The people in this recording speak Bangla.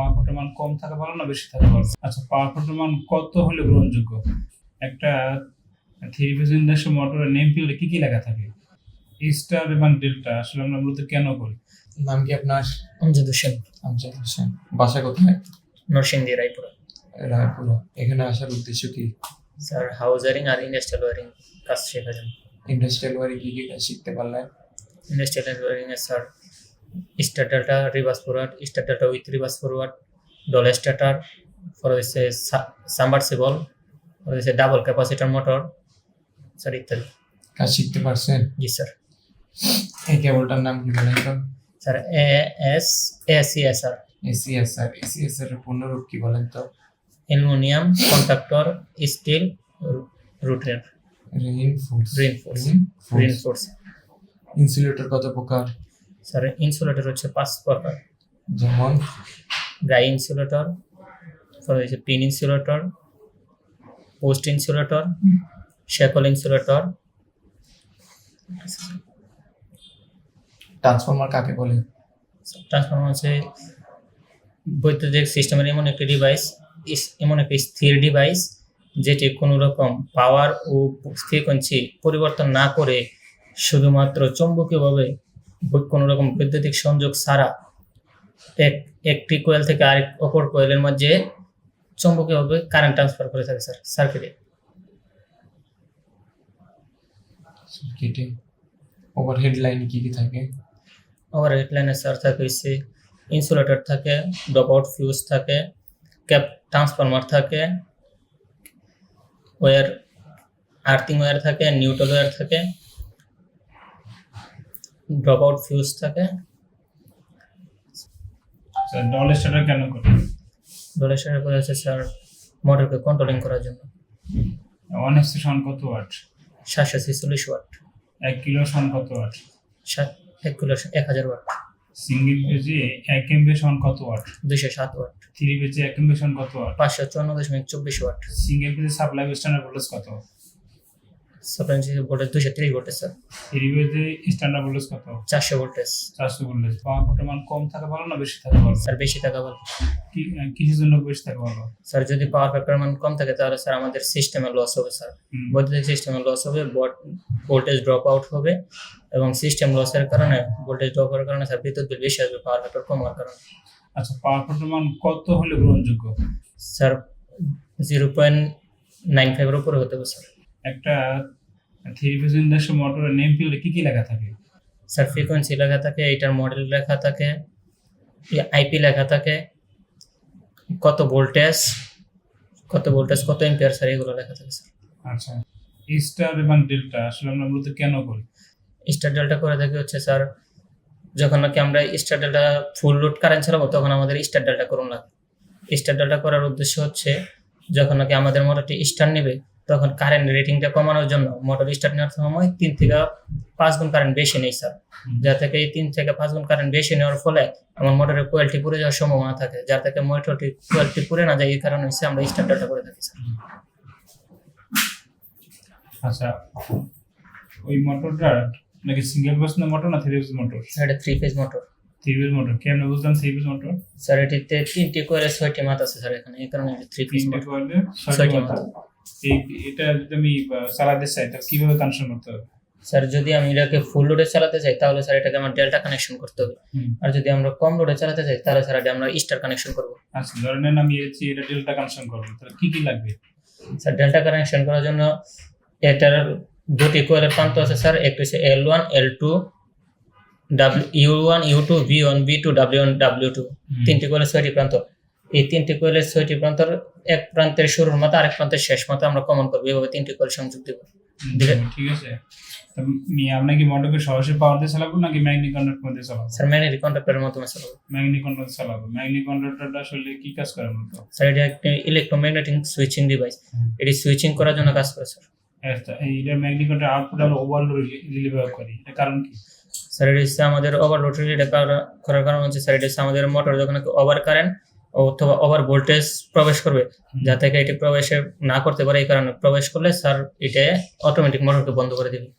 পাওয়ার ফোটের মান কম থাকা ভালো না বেশি থাকা ভালো? আচ্ছা পাওয়ার ফোটের মান কত হলে গ্রহণযোগ্য? একটা থ্রি ফেজ ইন্ডাকশন মোটরের নেম ফিল্ডে কি কি লেখা থাকে? স্টার এবং ডেল্টা আসলে আমরা মূলত কেন করি? নাম কি আপনার? আমজাদ হোসেন। আমজাদ হোসেন। বাসা কোথায়? নরসিংদী রায়পুরা। রায়পুরা। এখানে আসার উদ্দেশ্য কি? স্যার হাউস ওয়ারিং আর ইন্ডাস্ট্রিয়াল ওয়ারিং কাজ শেখা যায় ইন্ডাস্ট্রিয়াল ওয়ারি কি কি শিখতে পারলেন? Industrial wiring A sir star delta reverse forward star delta with reverse forward DOL starter for হচ্ছে সাবমার্সিবল ফর হচ্ছে ডাবল ক্যাপাসিটার মোটর স্যার ইত্যাদি। কাজ শিখতে পারছেন? জি স্যার এই কেবলটার নাম কি বলেন তো? Sir A S A C S R ACSR ACSR এর পূর্ণরূপ কি বলেন তো? অ্যালুমিনিয়াম কন্ট্রাক্টর স্টিল রুটের রিইনফোর্স রিনফোর্স রিনফোর্স ইনসুলেটর কত প্রকার? স্যার ইনসুলেটর হচ্ছে পাঁচ প্রকার। যেমন? গাই ইনসুলেটর তারপর হচ্ছে pin insulator post insulator shackle insulator transformer কাকে বলে? ট্রান্সফর্মার হচ্ছে বৈদ্যুতিক সিস্টেমের এমন একটি ডিভাইস এমন একটি স্থির ডিভাইস যেটি কোনো রকম পাওয়ার ও ফ্রিকোয়েন্সি পরিবর্তন না করে শুধুমাত্র চৌম্বকীয়ভাবে কোনো রকম বৈদ্যুতিক সংযোগ ছাড়া এক একটি কোয়েল থেকে আরেক অপর কোয়েলের মধ্যে চৌম্বকীয়ভাবে কারেন্ট ট্রান্সফার করে থাকে স্যার সার্কিটে সার্কিটে ওভারহেড লাইন কি কি থাকে? আবার হেডলাইনে স্যার থাকে হচ্ছে ইনসুলেটর থাকে ড্রপ আউট ফিউজ থাকে ক্যাপ ট্রান্সফরমার থাকে ওয়ার আর্থিং ওয়্যার থাকে নিউট্রাল ওয়্যার থাকে। ড্রপ আউট ফিউজ থাকে ডল স্টার্টার কেন করি ডোলেশনের পরে আছে স্যার মোটরকে কন্ট্রোলিং করার জন্য। ওয়ান সন কত ওয়াট সাতশো ছেচল্লিশ ওয়াট এক কিলো সন কত ওয়াট সাত এক কিলো এক হাজার ওয়াট সিঙ্গেল পেজে এক এমবি সন কত ওয়াট দুইশো সাত ওয়াট থ্রি পেজে এক এমবি সন কত ওয়াট পাঁচশো চুয়ান্ন দশমিক চব্বিশ ওয়াট সিঙ্গেল পেজে সাপ্লাই স্ট্যান্ডার্ড ভোল্টেজ কত? সাপ্লাই ভোল্টেজ দুইশো তিরিশ ভোল্টেজ স্যার পেজে স্ট্যান্ডার্ড ভোল্টেজ কত? চারশো ভোল্টেজ চারশো ভোল্টেজ পাওয়ার ফোটের মান কম থাকা ভালো না বেশি থাকা ভালো? স্যার বেশি টাকা ভালো। কিসের জন্য বেশি থাকা ভালো? স্যার যদি পাওয়ার ফ্যাক্টর মান কম থাকে তাহলে স্যার আমাদের সিস্টেমে লস হবে স্যার। বৈদ্যুতিক সিস্টেমে লস হবে ভোল্টেজ ড্রপ আউট হবে এবং সিস্টেম লসের কারণে ভোল্টেজ ড্রপ হওয়ার কারণে স্যার বিদ্যুৎ বিল বেশি আসবে পাওয়ার ফ্যাক্টর কম হওয়ার কারণে। আচ্ছা পাওয়ার ফোটের মান কত হলে গ্রহণযোগ্য? স্যার জিরো পয়েন্ট নাইন ফাইভের উপরে হতে হবে স্যার একটা থ্রি ইন্ডাকশন মোটরের নেম ফিল্ডে কি কি লেখা থাকে? স্যার ফ্রিকোয়েন্সি লেখা থাকে এটার মডেল লেখা থাকে আইপি লেখা থাকে কত ভোল্টেজ কত ভোল্টেজ কত এম্পিয়ার স্যার এগুলো লেখা থাকে স্যার আচ্ছা স্টার এবং ডেল্টা আসলে আমরা মূলত কেন করি? স্টার ডেল্টা করে থাকি হচ্ছে স্যার যখন নাকি আমরা star delta full load current চালাবো তখন আমাদের স্টার ডেল্টা করুন লাগে স্টার ডেল্টা করার উদ্দেশ্য হচ্ছে যখন নাকি আমাদের মোটরটি স্টার নেবে তখন কারেন্ট রেটিংটা কমানোর জন্য মোটর স্টার্ট নেওয়ার সময় তিন থেকে পাঁচ গুণ কারেন্ট বেশি নেই স্যার যা থেকে এই তিন থেকে পাঁচ গুণ কারেন্ট বেশি নেওয়ার ফলে আমার মোটরের কোয়ালিটি পুড়ে যাওয়ার সম্ভাবনা থাকে। যার থেকে মোটরটি কোয়ালিটি পুড়ে না যায় এই কারণে হচ্ছে আমরা স্টার ডেল্টা করে থাকি স্যার আচ্ছা ওই মোটরটা নাকি সিঙ্গেল পেজ না মোটর না থ্রি পেজ মোটর স্যার এটা three phase motor three phase motor কেমন বুঝলাম থ্রি পেজ মোটর স্যার এটিতে তিনটি কোয়েলের ছয়টি মাথা আছে স্যার এখানে। এই কারণে থ্রি ফেজ মোটর ছয়টি মাথা। এটা যদি আমি চালাতে চাই তাহলে কীভাবে কানেকশন করতে হবে? স্যার যদি আমি এটাকে ফুল লোডে চালাতে চাই তাহলে স্যার এটাকে আমার ডেল্টা কানেকশন করতে হবে। আর যদি আমরা কম লোডে চালাতে চাই তাহলে স্যার এটা আমরা স্টার কানেকশন করব। আচ্ছা ধরে নেন আমি এটা ডেল্টা কানেকশন করব তাহলে কি কি লাগবে? স্যার ডেল্টা কানেকশন করার জন্য এটার দুটি কোয়েলের প্রান্ত আছে স্যার একটি হচ্ছে L one L two W U one U two V one V two W one W two তিনটি কোয়েলের ছয়টি প্রান্ত। এই তিনটি কোয়েলের ছয়টি প্রান্তর এক প্রান্তের শুরুর মতো আরেক প্রান্তের শেষ মতো আমরা কমন করব। এইভাবে তিনটি কোয়েল সংযোগ দেবো। ঠিক আছে। মি- আমরা কি মোটরকে সরাসরি পাওয়ার দিয়ে চালাবো নাকি ম্যাগনেটিক কন্ডাক্টর মধ্যে চালাবো? স্যার ম্যাগনেটিক কন্ট্রাক্টরের মাধ্যমে চালাবো। ম্যাগনেটিক কন্ডাক্টর চালাবো। ম্যাগনেটিক কন্ডাক্টরটা আসলে কি কাজ করে মূলত স্যার এটা একটি ইলেকট্রোম্যাগনেটিক সুইচিং ডিভাইস এটি সুইচিং করার জন্য কাজ করে স্যার আচ্ছা, এইটা ম্যাগনেটিক কন্ডাক্টর আউটপুট আমরা ওভারলোড রিলিভার করি। এটা কারণ কি? স্যার এটা হচ্ছে আমাদের ওভারলোড রিলেটেড করার কারণ হচ্ছে স্যার এটা হচ্ছে আমাদের মোটর যখন ওভার কারেন্ট অথবা ওভার ভোল্টেজ প্রবেশ করবে, যাতে থেকে এটি প্রবেশে না করতে পারে, এই কারণে প্রবেশ করলে স্যার এটা অটোমেটিক মোটরকে বন্ধ করে দেবে।